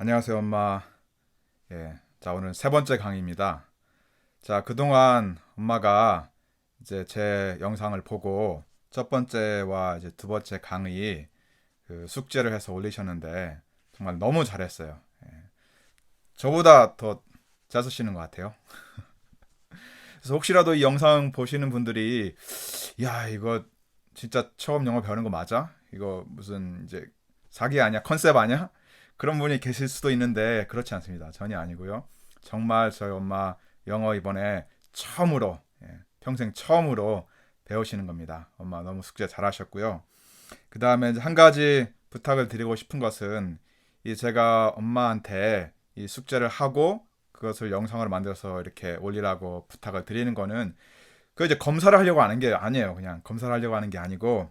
안녕하세요, 엄마. 예. 자, 오늘 세 번째 강의입니다. 자, 그동안 엄마가 이제 제 영상을 보고 첫 번째와 이제 두 번째 강의 그 숙제를 해서 올리셨는데 정말 너무 잘했어요. 예. 저보다 더잘 쓰시는 것 같아요. 그래서 혹시라도 이 영상 보시는 분들이 야, 이거 진짜 처음 영어 배우는 거 맞아? 이거 무슨 이제 사기 아니야? 컨셉 아니야? 그런 분이 계실 수도 있는데 그렇지 않습니다. 전혀 아니고요. 정말 저희 엄마 영어 이번에 처음으로 예, 평생 처음으로 배우시는 겁니다. 엄마 너무 숙제 잘하셨고요. 그 다음에 한 가지 부탁을 드리고 싶은 것은 이 제가 엄마한테 이 숙제를 하고 그것을 영상으로 만들어서 이렇게 올리라고 부탁을 드리는 거는 그 이제 검사를 하려고 하는 게 아니에요. 그냥 검사를 하려고 하는 게 아니고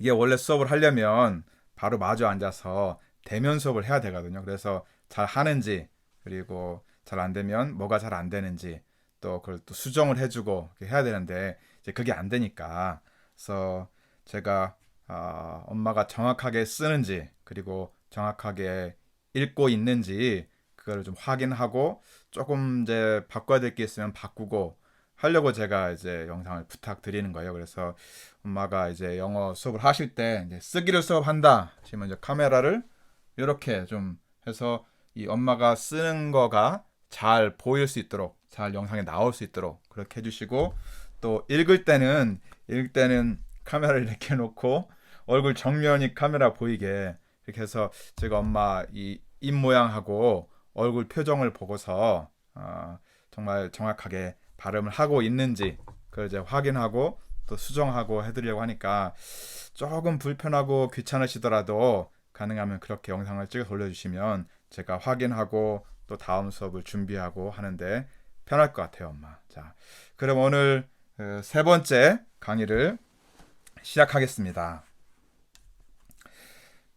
이게 원래 수업을 하려면 바로 마주 앉아서 대면 수업을 해야 되거든요. 그래서 잘 하는지 그리고 잘 안 되면 뭐가 잘 안 되는지 또 그걸 또 수정을 해주고 해야 되는데 이제 그게 안 되니까 그래서 제가 어, 엄마가 정확하게 쓰는지 그리고 정확하게 읽고 있는지 그거를 좀 확인하고 조금 이제 바꿔야 될 게 있으면 바꾸고 하려고 제가 이제 영상을 부탁드리는 거예요. 그래서 엄마가 이제 영어 수업을 하실 때 쓰기를 수업한다 하시면 이제 카메라를 이렇게 좀 해서 이 엄마가 쓰는 거가 잘 보일 수 있도록 잘 영상에 나올 수 있도록 그렇게 해주시고 또 읽을 때는 읽을 때는 카메라를 이렇게 놓고 얼굴 정면이 카메라 보이게 이렇게 해서 제가 엄마 이 입 모양하고 얼굴 표정을 보고서 어, 정말 정확하게 발음을 하고 있는지 그걸 이제 확인하고 또 수정하고 해드리려고 하니까 조금 불편하고 귀찮으시더라도 가능하면 그렇게 영상을 찍어 올려주시면 제가 확인하고 또 다음 수업을 준비하고 하는데 편할 것 같아요, 엄마. 자, 그럼 오늘 그 세 번째 강의를 시작하겠습니다.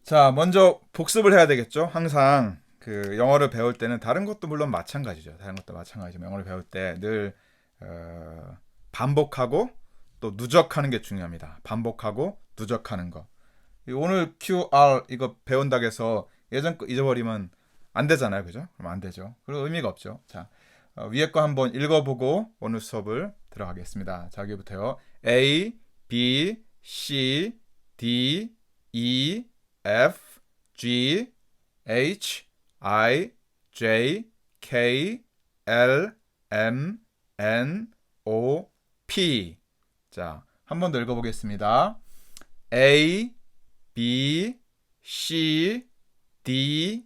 자, 먼저 복습을 해야 되겠죠? 항상 그 영어를 배울 때는 다른 것도 물론 마찬가지죠. 다른 것도 마찬가지지만 영어를 배울 때늘 어, 반복하고 또 누적하는 게 중요합니다. 반복하고 누적하는 거. 오늘 QR 이거 배운다고 해서 예전 거 잊어버리면 안 되잖아요. 그죠? 그럼 안 되죠. 그리고 의미가 없죠. 자, 어, 위에 거 한번 읽어보고 오늘 수업을 들어가겠습니다. 자, 여기부터요. A, B, C, D, E, F, G, H, I, J, K, L, M, N, O, P. 자, 한 번 더 읽어보겠습니다. A, B, C, D,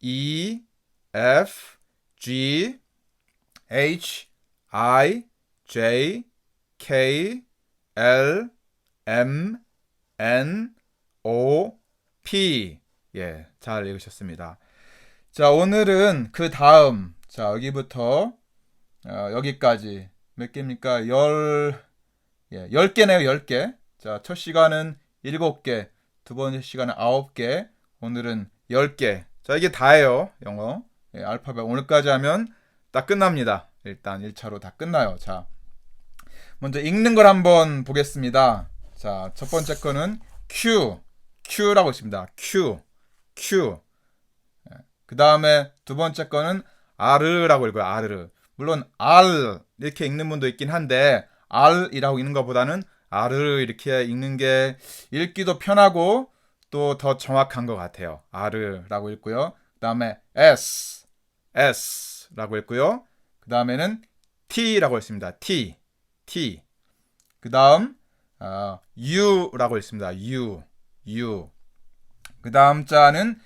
E, F, G, H, I, J, K, L, M, N, O, P. 예, 잘 읽으셨습니다. 자, 오늘은 그 다음, 자, 여기부터, 어, 여기까지 몇 개입니까? 열, 예, 열 개네요, 열 개. 자, 첫 시간은 일곱 개, 두 번째 시간은 아홉 개, 오늘은 열 개. 자, 이게 다예요, 영어. 예, 알파벳. 오늘까지 하면 딱 끝납니다. 일단 1차로 다 끝나요. 자, 먼저 읽는 걸 한번 보겠습니다. 자, 첫 번째 거는 Q, Q라고 있습니다. Q, Q. 예, 그 다음에 두 번째 거는 R라고 읽어요. R. 물론 R 이렇게 읽는 분도 있긴 한데 R이라고 읽는 것보다는 R을 이렇게 읽는 게 읽기도 편하고 또 더 정확한 것 같아요. R라고 읽고요. 그 다음에 S, S라고 읽고요. 그 다음에는 T라고 읽습니다. T, T. 그 다음 어, U라고 읽습니다. U, U. 그 다음 자는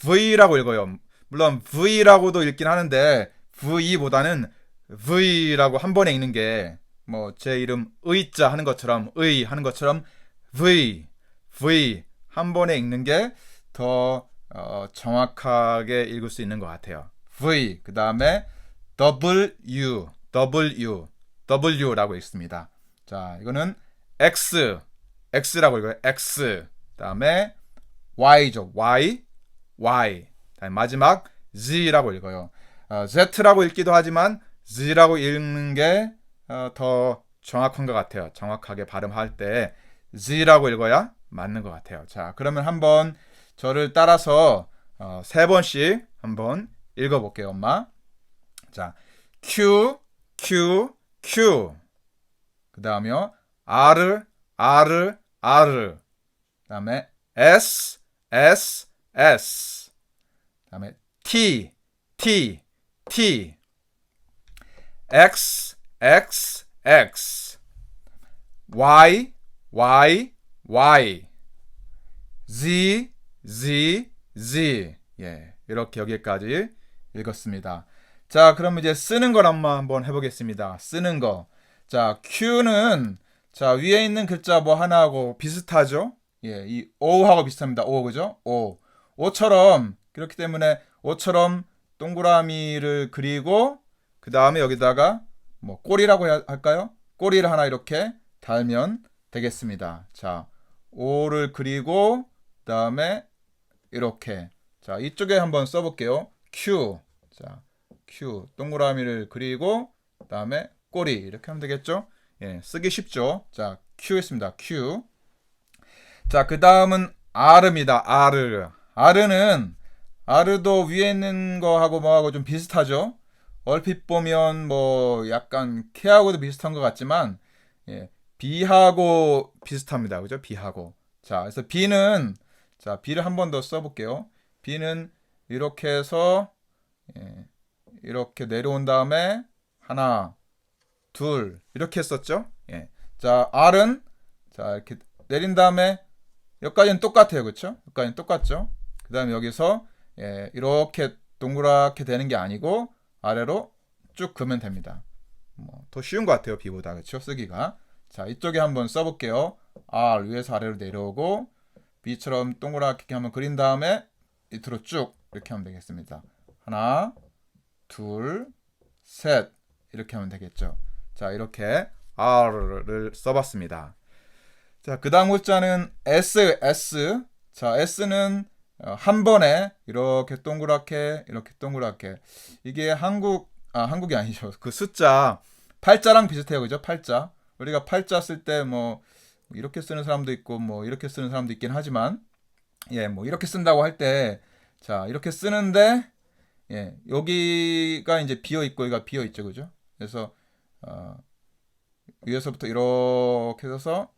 V라고 읽어요. 물론 V라고도 읽긴 하는데 V보다는 V라고 한 번에 읽는 게 뭐 제 이름 의자 하는 것처럼 의 하는 것처럼 V V 한 번에 읽는 게더 어, 정확하게 읽을 수 있는 것 같아요. V 그 다음에 W W W라고 읽습니다. 자 이거는 X X라고 읽어요. X 다음에 Y죠. Y Y 다음에 마지막 Z라고 읽어요. 어, Z라고 읽기도 하지만 Z라고 읽는 게 더 어, 정확한 것 같아요. 정확하게 발음할 때 Z라고 읽어야 맞는 것 같아요. 자, 그러면 한번 저를 따라서 어, 세 번씩 한번 읽어볼게요, 엄마. 자, Q, Q, Q. 그 다음에 R, R, R. 그 다음에 S, S, S. 그 다음에 T, T, T. X, X, X. Y, Y, Y. Z, Z, Z. 예, 이렇게 여기까지 읽었습니다. 자, 그럼 이제 쓰는 걸 한번 한번 해보겠습니다. 쓰는 거. 자, Q는 자 위에 있는 글자 뭐 하나하고 비슷하죠? 예, 이 O하고 비슷합니다. O 그죠? O. O처럼 그렇기 때문에 O처럼 동그라미를 그리고 그 다음에 여기다가 뭐 꼬리라고 할까요? 꼬리를 하나 이렇게 달면 되겠습니다. 자, O를 그리고 그 다음에 이렇게 자 이쪽에 한번 써 볼게요. Q 자 Q 동그라미를 그리고 그 다음에 꼬리 이렇게 하면 되겠죠? 예, 쓰기 쉽죠? 자 Q 했습니다. Q 자 그 다음은 R입니다. R R는 R도 위에 있는 거하고 뭐하고 좀 비슷하죠? 얼핏 보면 뭐 약간 K하고도 비슷한 것 같지만 예, B하고 비슷합니다. 그죠? B하고 자 그래서 B는 자, B를 한 번 더 써볼게요. B는 이렇게 해서 예, 이렇게 내려온 다음에 하나, 둘 이렇게 했었죠. 예. 자, R은 자 이렇게 내린 다음에 여기까지는 똑같아요, 그렇죠? 여기까지는 똑같죠. 그 다음에 여기서 예, 이렇게 동그랗게 되는 게 아니고 아래로 쭉 그면 됩니다. 뭐, 더 쉬운 것 같아요, B보다 그렇죠? 쓰기가. 자, 이쪽에 한번 써볼게요. R 위에서 아래로 내려오고 B처럼 동그랗게 한번 그린 다음에 밑으로 쭉 이렇게 하면 되겠습니다. 하나, 둘, 셋 이렇게 하면 되겠죠. 자 이렇게 R를 써봤습니다. 자 그 다음 글자는 S, S. 자 S는 어, 한 번에 이렇게 동그랗게 이렇게 동그랗게 이게 한국 아 한국이 아니죠. 그 숫자 팔자랑 비슷해요, 그죠? 팔자. 우리가 팔자 쓸 때 뭐 이렇게 쓰는 사람도 있고 뭐 이렇게 쓰는 사람도 있긴 하지만 예, 뭐 이렇게 쓴다고 할 때 자, 이렇게 쓰는데 예, 여기가 이제 비어 있고 여기가 비어 있죠. 그죠? 그래서 어, 위에서부터 이렇게 해서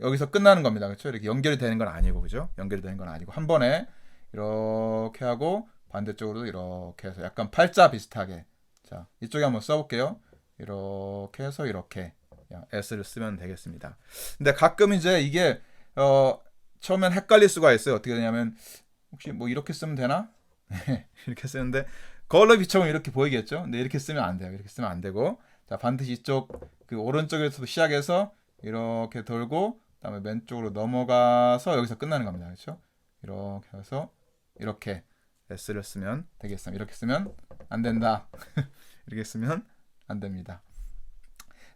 여기서 끝나는 겁니다. 그렇죠? 이렇게 연결이 되는 건 아니고 그죠? 연결이 되는 건 아니고 한 번에 이렇게 하고 반대쪽으로도 이렇게 해서 약간 팔자 비슷하게 자, 이쪽에 한번 써 볼게요. 이렇게 해서 이렇게 S를 쓰면 되겠습니다. 근데 가끔 이제 이게 어 처음엔 헷갈릴 수가 있어요. 어떻게 되냐면 혹시 뭐 이렇게 쓰면 되나? 이렇게 쓰는데 거울로 비춰보면 이렇게 보이겠죠? 근데 이렇게 쓰면 안 돼요. 이렇게 쓰면 안 되고 자 반드시 이쪽 그 오른쪽에서 시작해서 이렇게 돌고 그 다음에 왼쪽으로 넘어가서 여기서 끝나는 겁니다. 그렇죠? 이렇게 해서 이렇게 S를 쓰면 되겠습니다. 이렇게 쓰면 안 된다. 이렇게 쓰면 안 됩니다.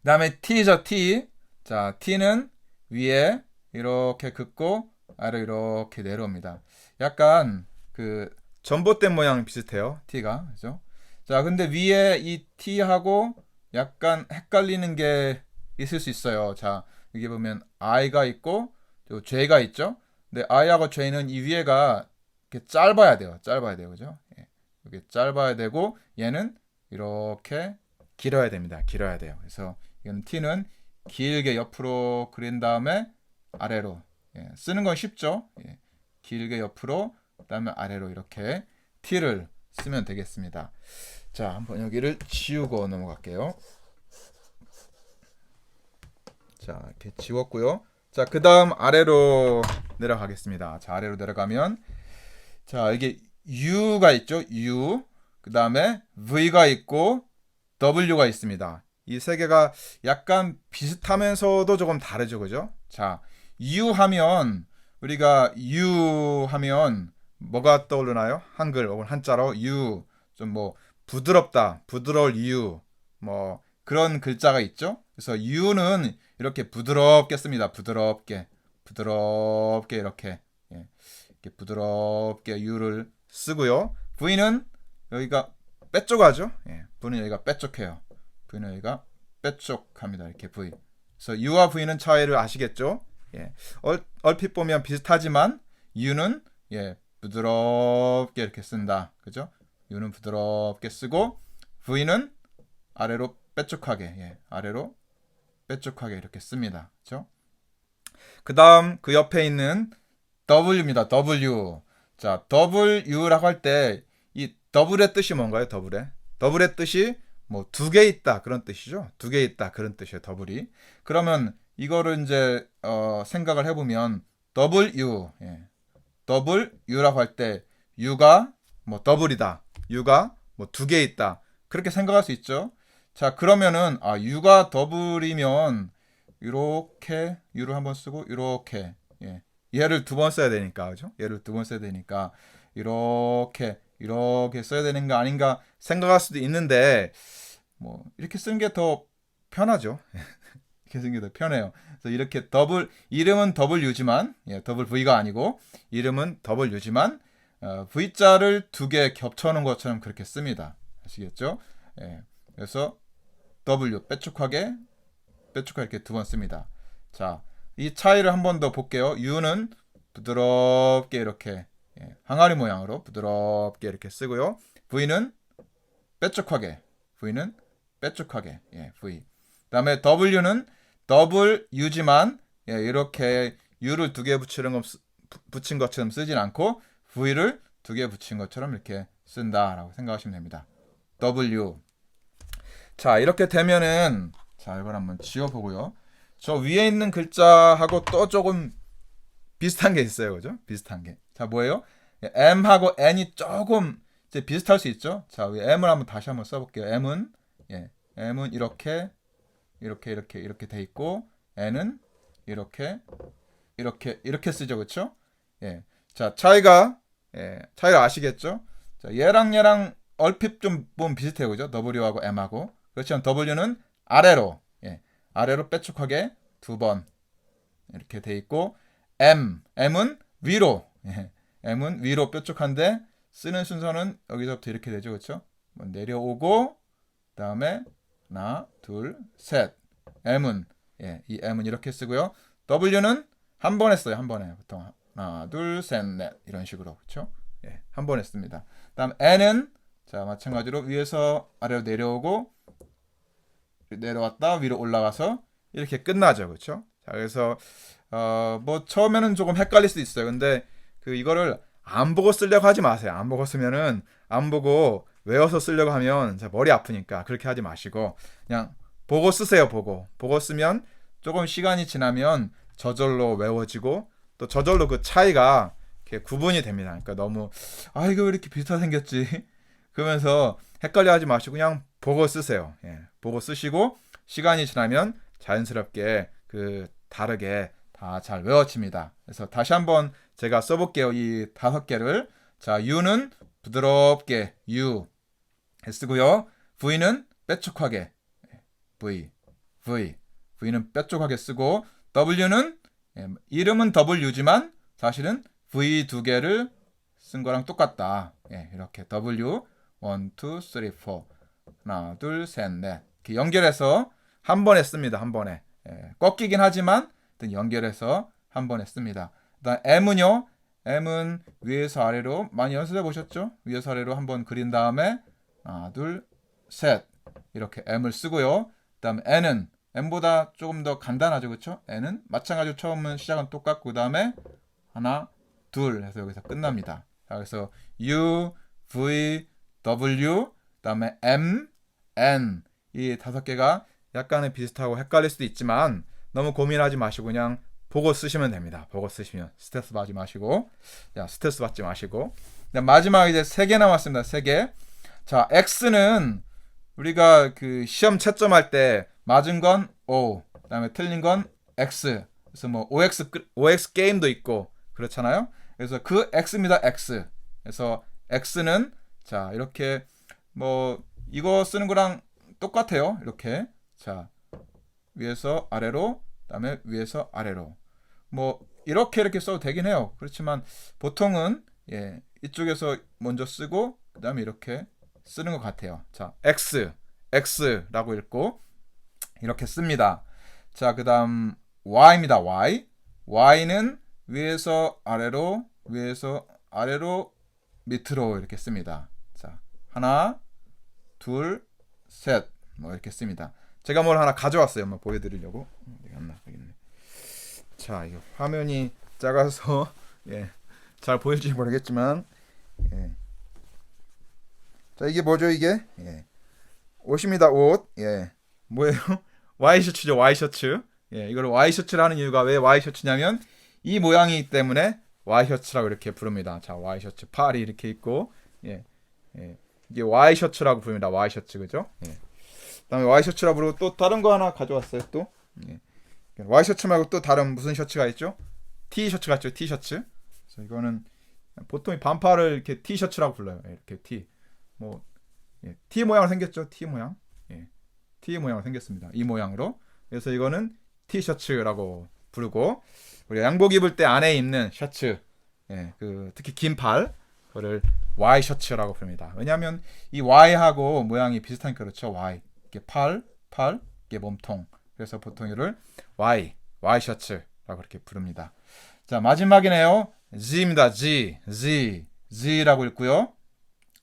다음에 T죠, T. 자, T는 위에 이렇게 긋고 아래 이렇게 내려옵니다. 약간 그 전봇대 모양 비슷해요. T가. 그죠? 자, 근데 위에 이 T하고 약간 헷갈리는 게 있을 수 있어요. 자, 여기 보면 I가 있고 또 J가 있죠? 근데 I하고 J는 이 위에가 이렇게 짧아야 돼요. 짧아야 돼요. 그죠? 예. 이렇게 짧아야 되고 얘는 이렇게 길어야 됩니다. 길어야 돼요. 그래서 이건 T는 길게 옆으로 그린 다음에 아래로 예, 쓰는 건 쉽죠. 예, 길게 옆으로 그다음에 아래로 이렇게 T를 쓰면 되겠습니다. 자, 한번 여기를 지우고 넘어갈게요. 자, 이렇게 지웠고요. 자, 그 다음 아래로 내려가겠습니다. 자, 아래로 내려가면 자, 이게 U가 있죠. U. 그 다음에 V가 있고 W가 있습니다. 이 세 개가 약간 비슷하면서도 조금 다르죠. 그죠? 자, U 하면 우리가 U 하면 뭐가 떠오르나요? 한글 혹은 한자로 U 좀 뭐 부드럽다, 부드러울 이유 뭐 그런 글자가 있죠. 그래서 U는 이렇게 부드럽게 씁니다. 부드럽게, 부드럽게 이렇게 예. 이렇게 부드럽게 U를 쓰고요. V는 여기가 빼쪽하죠. 예. V는 여기가 빼쪽해요. V는 여기가 빼쪽합니다. 이렇게 V. 그래서 U와 V는 차이를 아시겠죠? 예. 얼, 얼핏 보면 비슷하지만 U는 예, 부드럽게 이렇게 쓴다. 그죠? U는 부드럽게 쓰고 V는 아래로 빼쭉하게 예, 아래로 빼쭉하게 이렇게 씁니다. 그죠? 그 다음 그 옆에 있는 W입니다. W. 자, W라고 할 때 이 더블의 뜻이 뭔가요? 더블의 더블의 뜻이 뭐 두 개 있다 그런 뜻이죠. 두 개 있다 그런 뜻이에요. 더블이. 그러면 이거를 이제 어, 생각을 해보면 W 예. U라고 할 때 U가 뭐 더블이다. U가 뭐 두 개 있다. 그렇게 생각할 수 있죠. 자 그러면은 아 U가 더블이면 이렇게 U를 한번 쓰고 이렇게 예. 얘를 두 번 써야 되니까 그죠? 얘를 두 번 써야 되니까 이렇게 이렇게 써야 되는 거 아닌가 생각할 수도 있는데 뭐 이렇게 쓰는 게 더 편하죠. 이렇게 쓰는 게 더 편해요. 그래서 이렇게 더블 이름은 더블 U지만 예, 더블 V가 아니고 이름은 더블 U지만 어, V자를 두 개 겹쳐놓은 것처럼 그렇게 씁니다. 아시겠죠? 예, 그래서 W 빼쭉하게 빼쭉하게 이렇게 두 번 씁니다. 자, 이 차이를 한 번 더 볼게요. U는 부드럽게 이렇게 예, 항아리 모양으로 부드럽게 이렇게 쓰고요. V는 빼쭉하게 V는 빼쭉하게 예, V. 그다음에 W는 더블 U지만 예, 이렇게 U를 두 개 붙이는 것 붙인 것처럼 쓰진 않고 V를 두 개 붙인 것처럼 이렇게 쓴다라고 생각하시면 됩니다. W. 자 이렇게 되면은 자 이걸 한번 지워 보고요. 저 위에 있는 글자하고 또 조금 비슷한 게 있어요, 그죠? 비슷한 게. 자 뭐예요? 예, M하고 N이 조금 이제 비슷할 수 있죠. 자위 M을 한번 다시 한번 써 볼게요. M은 예, M은 이렇게 이렇게 이렇게 이렇게 돼 있고 N은 이렇게 이렇게 이렇게 쓰죠, 그렇죠? 예, 자 차이가 예, 차이가 아시겠죠? 자 얘랑 얘랑 얼핏 좀 보면 비슷해요, 그죠? W하고 M하고 그렇지만 W는 아래로 예, 아래로 빼쭉하게 두 번 이렇게 돼 있고 M M은 위로 예, M은 위로 뾰족한데 쓰는 순서는 여기서부터 이렇게 되죠, 그렇죠? 뭐 내려오고 그다음에 하나, 둘, 셋. M은 예, 이 M은 이렇게 쓰고요. W는 한 번에 써요, 한 번에 보통 하나, 둘, 셋, 넷 이런 식으로 그렇죠? 예, 한 번에 씁니다. 그다음 N은 자 마찬가지로 위에서 아래로 내려오고 내려왔다 위로 올라가서 이렇게 끝나죠, 그렇죠? 자 그래서 어, 뭐 처음에는 조금 헷갈릴 수 있어요. 근데 그 이거를 안 보고 쓰려고 하지 마세요. 안 보고 쓰면은 안 보고 외워서 쓰려고 하면 자, 머리 아프니까 그렇게 하지 마시고 그냥 보고 쓰세요. 보고 보고 쓰면 조금 시간이 지나면 저절로 외워지고 또 저절로 그 차이가 이렇게 구분이 됩니다. 그러니까 너무 아 이거 왜 이렇게 비슷하게 생겼지? 그러면서 헷갈려 하지 마시고 그냥 보고 쓰세요. 예, 보고 쓰시고 시간이 지나면 자연스럽게 그 다르게 다 잘 외워집니다. 그래서 다시 한번 제가 써볼게요. 이 다섯 개를. 자, U는 부드럽게 U 쓰고요. V는 빼쭉하게 V, V, V는 빼쭉하게 쓰고 W는 예, 이름은 W지만 사실은 V 두 개를 쓴 거랑 똑같다. 예, 이렇게 W 1, 2, 3, 4 하나, 둘, 셋, 넷 연결해서 한 번에 씁니다. 한 번에 예, 꺾이긴 하지만 일단 연결해서 한 번에 씁니다. 그다음 M은요. M은 위에서 아래로 많이 연습해 보셨죠? 위에서 아래로 한번 그린 다음에 하나, 둘, 셋 이렇게 M을 쓰고요. 그다음 N은 M보다 조금 더 간단하죠, 그렇죠? N은 마찬가지로 처음은 시작은 똑같고 그다음에 하나, 둘 해서 여기서 끝납니다. 자, 그래서 U, V, W 그다음에 M, N 이 다섯 개가 약간은 비슷하고 헷갈릴 수도 있지만 너무 고민하지 마시고 그냥 보고 쓰시면 됩니다. 보고 쓰시면 스트레스 받지 마시고 자, 스트레스 받지 마시고 네, 마지막 이제 세 개 남았습니다. 세 개. 자, X는 우리가 그 시험 채점할 때 맞은 건 O, 그다음에 틀린 건 X. 그래서 뭐 OX 끄- OX 게임도 있고 그렇잖아요. 그래서 그 X입니다. X. 그래서 X는 자, 이렇게 뭐 이거 쓰는 거랑 똑같아요. 이렇게. 자, 위에서 아래로 그다음에 위에서 아래로. 뭐 이렇게 이렇게 써도 되긴 해요. 그렇지만 보통은 예, 이쪽에서 먼저 쓰고 그다음에 이렇게 쓰는 것 같아요. 자, X, X라고 읽고 이렇게 씁니다. 자, 그다음 Y입니다. Y. Y는 위에서 아래로, 위에서 아래로 밑으로 이렇게 씁니다. 자, 하나, 둘, 셋. 뭐 이렇게 씁니다. 제가 뭘 하나 가져왔어요. 한번 보여드리려고. 갔나? 여기 있네. 자, 이거 화면이 작아서 예, 잘 보일지 모르겠지만, 예. 자, 이게 뭐죠? 이게 예. 옷입니다. 옷. 예. 뭐예요? 와이셔츠죠. 와이셔츠. 예, 이걸 와이셔츠라는 이유가 왜 와이셔츠냐면 이 모양이기 때문에 와이셔츠라고 이렇게 부릅니다. 자, 와이셔츠 팔이 이렇게 있고, 예, 예, 이게 와이셔츠라고 부릅니다. 와이셔츠 그죠? 예. 그다음에 와이셔츠라고 부르고 또 다른 거 하나 가져왔어요. 또 예. 와이셔츠 말고 또 다른 무슨 셔츠가 있죠? 티셔츠가 있죠. 티셔츠. 그래서 이거는 보통 반팔을 이렇게 티셔츠라고 불러요. 예, 이렇게 티. 뭐 예, T 모양으로 생겼죠. T 모양. 예. T 모양으로 생겼습니다. 이 모양으로. 그래서 이거는 티셔츠라고 부르고 우리 양복 입을 때 안에 입는 셔츠. 예, 그 특히 긴 팔. 그거를 Y 셔츠라고 부릅니다. 왜냐하면 이 Y하고 모양이 비슷하니까 그렇죠. Y. 이게 팔, 팔, 이게 몸통. 그래서 보통 이를 Y, Y 셔츠라고 이렇게 부릅니다. 자, 마지막이네요. Z입니다. Z, Z, Z라고 읽고요.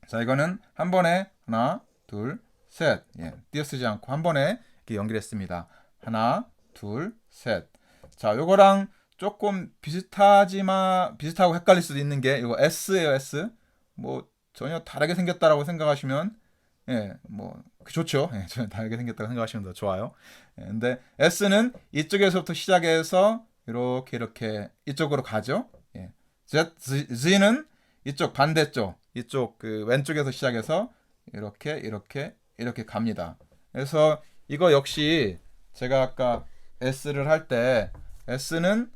자, 이거는 한 번에 하나, 둘, 셋. 예, 띄어쓰지 않고 한 번에 이렇게 연결했습니다. 하나, 둘, 셋. 자, 요거랑 조금 비슷하지만 비슷하고 헷갈릴 수도 있는 게 이거 S예요, S. 뭐 전혀 다르게 생겼다라고 생각하시면 예, 뭐 좋죠. 예, 전혀 다르게 생겼다고 생각하시면 더 좋아요. 예, 근데 S는 이쪽에서부터 시작해서 이렇게 이렇게 이쪽으로 가죠. 예. Z, Z는 이쪽 반대쪽, 이쪽 그 왼쪽에서 시작해서 이렇게 이렇게 이렇게 갑니다. 그래서 이거 역시 제가 아까 S를 할 때 S는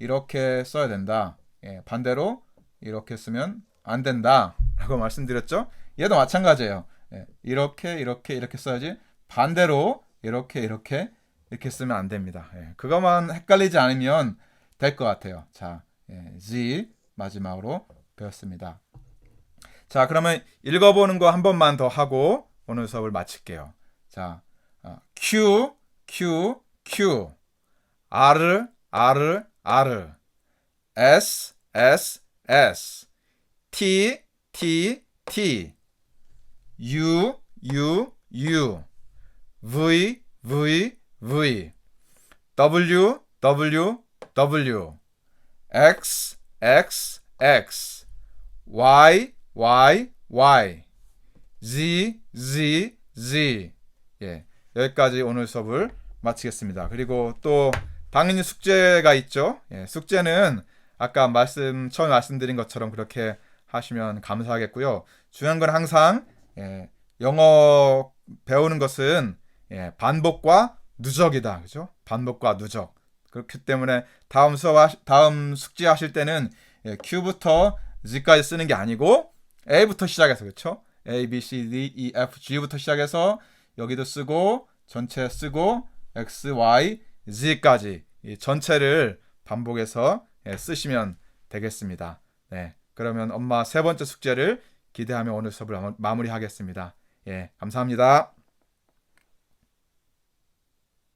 이렇게 써야 된다. 예, 반대로 이렇게 쓰면 안 된다라고 말씀드렸죠. 얘도 마찬가지예요. 예, 이렇게 이렇게 이렇게 써야지 반대로 이렇게 이렇게 이렇게 쓰면 안 됩니다. 예, 그것만 헷갈리지 않으면 될 것 같아요. 자, 예, Z 마지막으로 배웠습니다. 자, 그러면 읽어보는 거 한 번만 더 하고 오늘 수업을 마칠게요. 자, 어, Q, Q, Q, R, R, R, S, S, S, T, T, T, U, U, U, V, V, V, W, W, W, X, X, X, Y, Y, Y, Z, Z, Z. 예, 여기까지 오늘 수업을 마치겠습니다. 그리고 또 당연히 숙제가 있죠. 예, 숙제는 아까 말씀 처음에 말씀드린 것처럼 그렇게 하시면 감사하겠고요. 중요한 건 항상 예, 영어 배우는 것은 예, 반복과 누적이다. 그죠? 반복과 누적. 그렇기 때문에 다음 수업 다음 숙제 하실 때는 예, Q부터 Z까지 쓰는 게 아니고 A부터 시작해서 그렇죠? A, B, C, D, E, F, G부터 시작해서 여기도 쓰고 전체 쓰고 X, Y, Z까지 이 전체를 반복해서 예, 쓰시면 되겠습니다. 네, 그러면 엄마 세 번째 숙제를 기대하며 오늘 수업을 마무리하겠습니다. 예, 감사합니다.